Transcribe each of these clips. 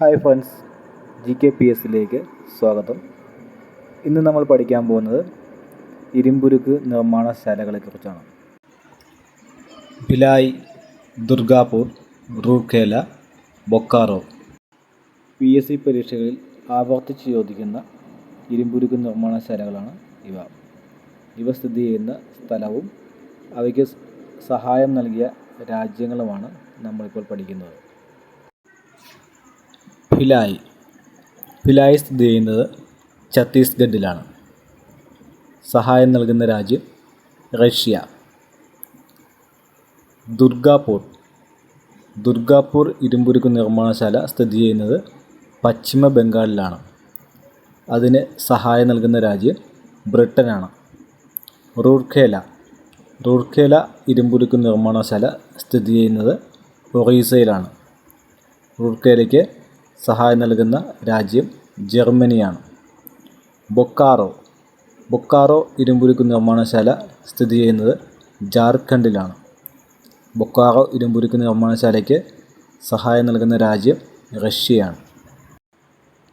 Hi friends G K P എസിലേക്ക് സ്വാഗതം. ഇന്ന് നമ്മൾ പഠിക്കാൻ പോകുന്നത് ഇരുമ്പുരുക്ക് നിർമ്മാണശാലകളെക്കുറിച്ചാണ്. Bhilai Durgapur Rourkela Bokaro. P S C പരീക്ഷകളിൽ ആവർത്തിച്ച് ചോദിക്കുന്ന ഇരുമ്പുരുക്ക് നിർമ്മാണശാലകളാണ് ഇവ. ഇവ സ്ഥിതി ചെയ്യുന്ന സ്ഥലവും അവയ്ക്ക് സഹായം നൽകിയ രാജ്യങ്ങളുമാണ് നമ്മളിപ്പോൾ പഠിക്കുന്നത്. ഭിലായ്. ഭിലായ് സ്ഥിതി ചെയ്യുന്നത് ഛത്തീസ്ഗഡിലാണ്. സഹായം നൽകുന്ന രാജ്യം റഷ്യ. ദുർഗാപൂർ. ദുർഗാപൂർ ഇരുമ്പുരുക്ക് നിർമ്മാണശാല സ്ഥിതി ചെയ്യുന്നത് പശ്ചിമ ബംഗാളിലാണ്. അതിന് സഹായം നൽകുന്ന രാജ്യം ബ്രിട്ടനാണ്. റൂർഖേല റൂർഖേല ഇരുമ്പുരുക്ക് നിർമ്മാണശാല സ്ഥിതി ചെയ്യുന്നത് ഒറീസയിലാണ്. റൂർക്കേലയ്ക്ക് സഹായം നൽകുന്ന രാജ്യം ജർമ്മനിയാണ്. ബൊക്കാറോ. ബൊക്കാറോ ഇരുമ്പുരുക്ക് നിർമ്മാണശാല സ്ഥിതി ചെയ്യുന്നത് ജാർഖണ്ഡിലാണ്. ബൊക്കാറോ ഇരുമ്പുരുക്ക് നിർമ്മാണശാലയ്ക്ക് സഹായം നൽകുന്ന രാജ്യം റഷ്യയാണ്.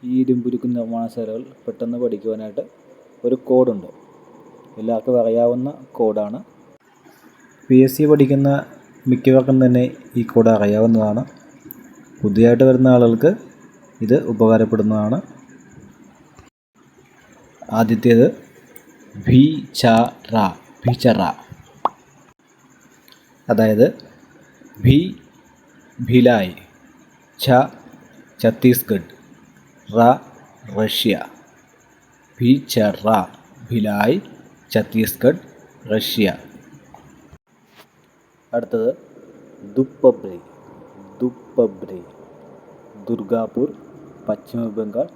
ഈ ഇരുമ്പുരുക്ക് നിർമ്മാണശാലകൾ പെട്ടെന്ന് പഠിക്കുവാനായിട്ട് ഒരു കോഡുണ്ട്. എല്ലാവർക്കും അറിയാവുന്ന കോഡാണ്. പി എസ് സി പഠിക്കുന്ന മിക്കവർക്കും തന്നെ ഈ കോഡ് അറിയാവുന്നതാണ്. പുതിയതായിട്ട് വരുന്ന ആളുകൾക്ക് ഇത് ഉപകാരപ്പെടുന്നതാണ്. ആദ്യത്തേത് ഭീചറ ഭിചറ അതായത് ഭി ഭിലായ് ഛ ഛത്തീസ്ഗഡ് റ റഷ്യ. ഭീചറ ഭിലായ് ഛത്തീസ്ഗഡ് റഷ്യ. അടുത്തത് ദുപ്പബ്രി ദുപ്പബ്രി ദുർഗാപൂർ പശ്ചിമ ബംഗാൾ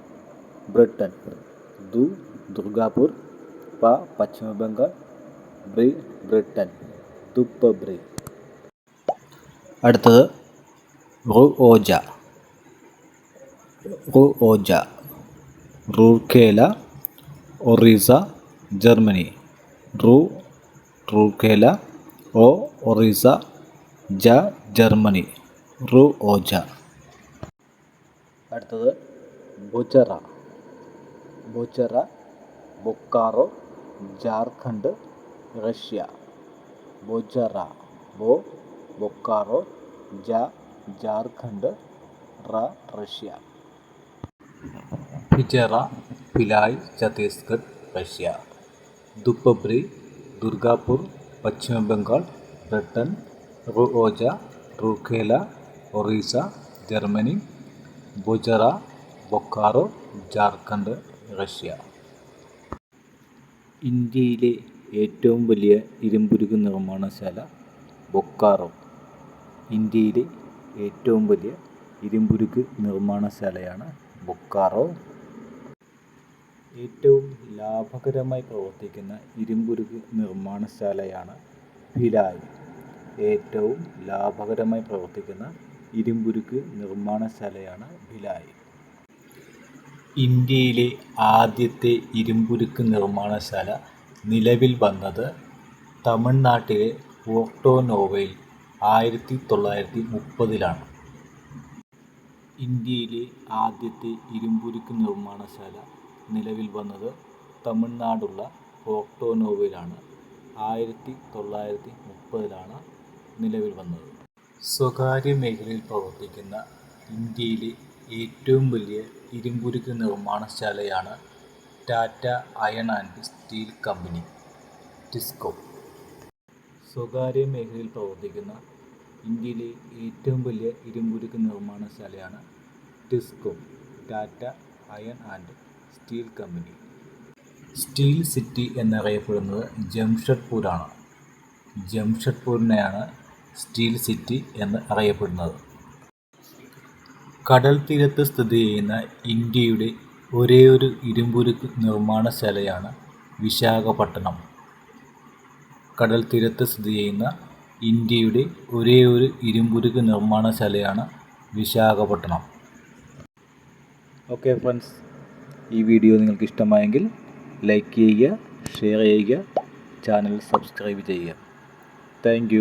ബ്രിട്ടൻ ദു ദുർഗാപൂർ പ പശ്ചിമ ബംഗാൾ ബ്രി ബ്രിട്ടൻ ദുപ്പബ്രി അടുത്തത് റു ഓജ റു ഓജ റൂർക്കേല ഒറീസ ജർമ്മനി. റു റൂർക്കേല ഒ ഒറീസ ജ ജർമ്മനി. റു ഓജ അടുത്തത് ബുചറ ബുചറ ബൊക്കാറോ ജാർഖണ്ഡ് റഷ്യ. ബുചറ ബോ ബൊക്കാറോ ജ ജാർഖണ്ഡ് റ റഷ്യ. ഭിചറ ഭിലായ് ഛത്തീസ്ഗഡ് റഷ്യ. ദുപ്പബ്രി ദുർഗാപൂർ പശ്ചിമ ബംഗാൾ ബ്രിട്ടൻ റുഓജ റൂർക്കേല ഒറീസ ജർമ്മനി ബുജറ ബൊക്കാറോ ജാർഖണ്ഡ് റഷ്യ. ഇന്ത്യയിലെ ഏറ്റവും വലിയ ഇരുമ്പുരുക്ക് നിർമ്മാണശാല ബൊക്കാറോ. ഇന്ത്യയിലെ ഏറ്റവും വലിയ ഇരുമ്പുരുക്ക് നിർമ്മാണശാലയാണ് ബൊക്കാറോ. ഏറ്റവും ലാഭകരമായി പ്രവർത്തിക്കുന്ന ഇരുമ്പുരുക്ക് നിർമ്മാണശാലയാണ് ഭിലായ്. ഏറ്റവും ലാഭകരമായി പ്രവർത്തിക്കുന്ന ഇരുമ്പുരുക്ക് നിർമ്മാണശാലയാണ് ഭിലായി. ഇന്ത്യയിലെ ആദ്യത്തെ ഇരുമ്പുരുക്ക് നിർമ്മാണശാല നിലവിൽ വന്നത് തമിഴ്നാട്ടിലെ പോർട്ടോനോവയിൽ ആയിരത്തി തൊള്ളായിരത്തി മുപ്പതിലാണ് ഇന്ത്യയിലെ ആദ്യത്തെ ഇരുമ്പുരുക്ക് നിർമ്മാണശാല നിലവിൽ വന്നത് തമിഴ്നാടുള്ള പോർട്ടോനോവയിലാണ് ആയിരത്തി തൊള്ളായിരത്തി മുപ്പതിലാണ് നിലവിൽ വന്നത്. സ്വകാര്യ മേഖലയിൽ പ്രവർത്തിക്കുന്ന ഇന്ത്യയിലെ ഏറ്റവും വലിയ ഇരുമ്പുരുക്ക് നിർമ്മാണശാലയാണ് Tata Iron and Steel Company TISCO. സ്വകാര്യ മേഖലയിൽ പ്രവർത്തിക്കുന്ന ഇന്ത്യയിലെ ഏറ്റവും വലിയ ഇരുമ്പുരുക്ക് നിർമ്മാണശാലയാണ് TISCO Tata Iron and Steel Company. Steel city എന്നറിയപ്പെടുന്നത് ജംഷഡ്പൂരാണ്. ജംഷഡ്പൂരിനെയാണ് സ്റ്റീൽ സിറ്റി എന്ന് അറിയപ്പെടുന്നത്. കടൽ തീരത്ത് സ്ഥിതി ചെയ്യുന്ന ഇന്ത്യയുടെ ഒരേയൊരു ഇരുമ്പുരുക്ക് നിർമ്മാണശാലയാണ് വിശാഖപട്ടണം. കടൽ തീരത്ത് സ്ഥിതി ചെയ്യുന്ന ഇന്ത്യയുടെ ഒരേയൊരു ഇരുമ്പുരുക്ക് നിർമ്മാണശാലയാണ് വിശാഖപട്ടണം. ഓക്കെ ഫ്രണ്ട്സ് ഈ വീഡിയോ നിങ്ങൾക്ക് ഇഷ്ടമായെങ്കിൽ ലൈക്ക് ചെയ്യുക ഷെയർ ചെയ്യുക ചാനൽ സബ്സ്ക്രൈബ് ചെയ്യുക. താങ്ക്